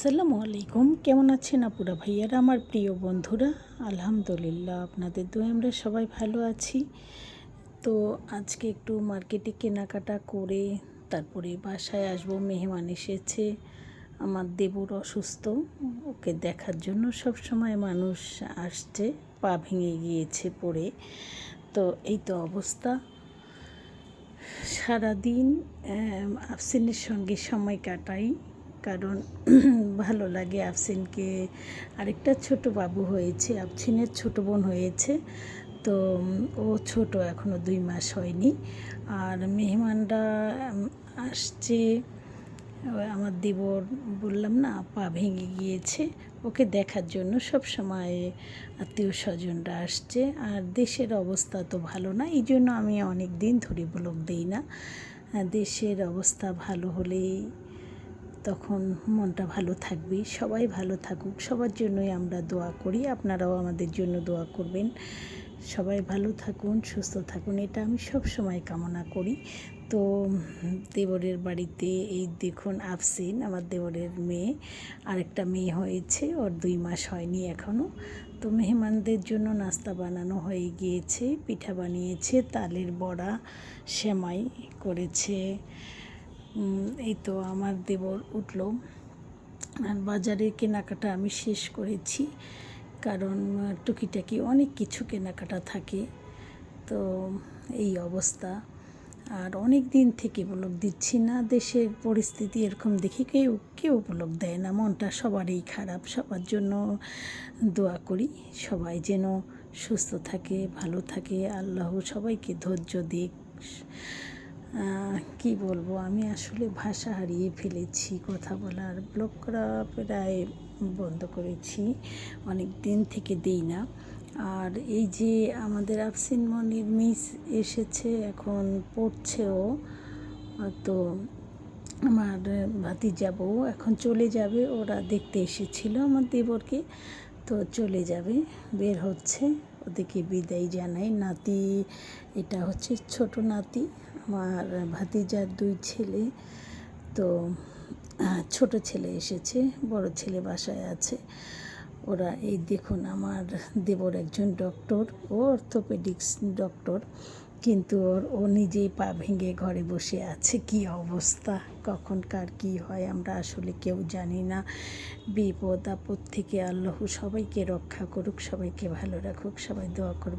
আসসালামু আলাইকুম। কেমন আছেন আপুরা ভাইয়ারা? আমার প্রিয় বন্ধুরা, আলহামদুলিল্লাহ আপনাদের দোয়া আমরা সবাই ভালো আছি। তো আজকে একটু মার্কেটে কেনাকাটা করে তারপরে বাসায় আসব। মেহমান এসেছে, আমার দেবর অসুস্থ। ওকে দেখার জন্য সব সময় মানুষ আসছে, পা ভেঙে গিয়েছে পড়ে। তো এই তো অবস্থা। সারাদিন আফসিনের সঙ্গে সময় কাটাই। কারণ ভালো লাগে আফসিনকে। আরেকটা ছোট বাবু হয়েছে, আফসিনের ছোট বোন হয়েছে। তো, ও ছোট এখনও দুই মাস হয়নি। আর মেহমানরা আসছে। আমার দেবর বললাম, না, পা ভেঙে গিয়েছে। ওকে দেখার জন্য সব সময় আত্মীয় স্বজনরা আসছে। আর দেশের অবস্থা তো ভালো না, এই জন্য আমি অনেক দিন ধরে ব্লগ দিই না। দেশের অবস্থা ভালো হলেই তখন মনটা ভালো থাকবে, সবাই ভালো থাকুক। সবার জন্যই আমরা দোয়া করি, আপনারাও আমাদের জন্য দোয়া করবেন। সবাই ভালো থাকুন, সুস্থ থাকুন, এটা আমি সব সময় কামনা করি। তো দেবরের বাড়িতে এই দেখুন আফসিন, আমার দেবরের মেয়ে। আরেকটা মেয়ে হয়েছে, ওর দুই মাস হয়নি এখনও তো মেহমানদের জন্য নাস্তা বানানো হয়ে গিয়েছে, পিঠা বানিয়েছে, তালের বড়া সেমাই করেছে। এই তো আমার দেবর উঠল। আর বাজারে কেনাকাটা আমি শেষ করেছি, কারণ টুকিটাকি অনেক কিছু কেনাকাটা থাকে। তো এই অবস্থা। আর অনেক দিন থেকে ব্লগ দিচ্ছি না, দেশের পরিস্থিতি এরকম দেখে কেউ কেউ ব্লগ দেয় না। মনটা সবারই খারাপ, সবার জন্য দোয়া করি। সবাই যেন সুস্থ থাকে, ভালো থাকে। আল্লাহ সবাইকে ধৈর্য দিক। কি বলব? আমি আসলে ভাষা হারিয়ে ফেলেছি, কথা বলার ব্লগ করা প্রায় বন্ধ করেছি, অনেক দিন থেকে দিই না। আর এই যে আমাদের আফসিন মনির মিস এসেছে, এখন পড়ছেও, তো আমার ভাতিজা বউ এখন চলে যাবে, ওরা দেখতে এসেছিল আমার দেবরকে, তো চলে যাবে, বের হচ্ছে, ওদেরকে বিদায় জানাই। নাতি, এটা হচ্ছে ছোট নাতি আমার ভাতিজার দুই ছেলে। তো, ছোট ছেলে এসেছে, বড় ছেলে বাসায় আছে। ওরা, এই দেখুন, আমার দেবর একজন ডক্টর, ও অর্থোপেডিক্স ডক্টর। কিন্তু ওর, ও নিজেই পা ভেঙে ঘরে বসে আছে। কি অবস্থা? কখন কার কী হয় আমরা আসলে কেউ জানি না। বিপদ, আপদ থেকে আল্লাহ সবাইকে রক্ষা করুক, সবাইকে ভালো রাখুক, সবাই দোয়া করুক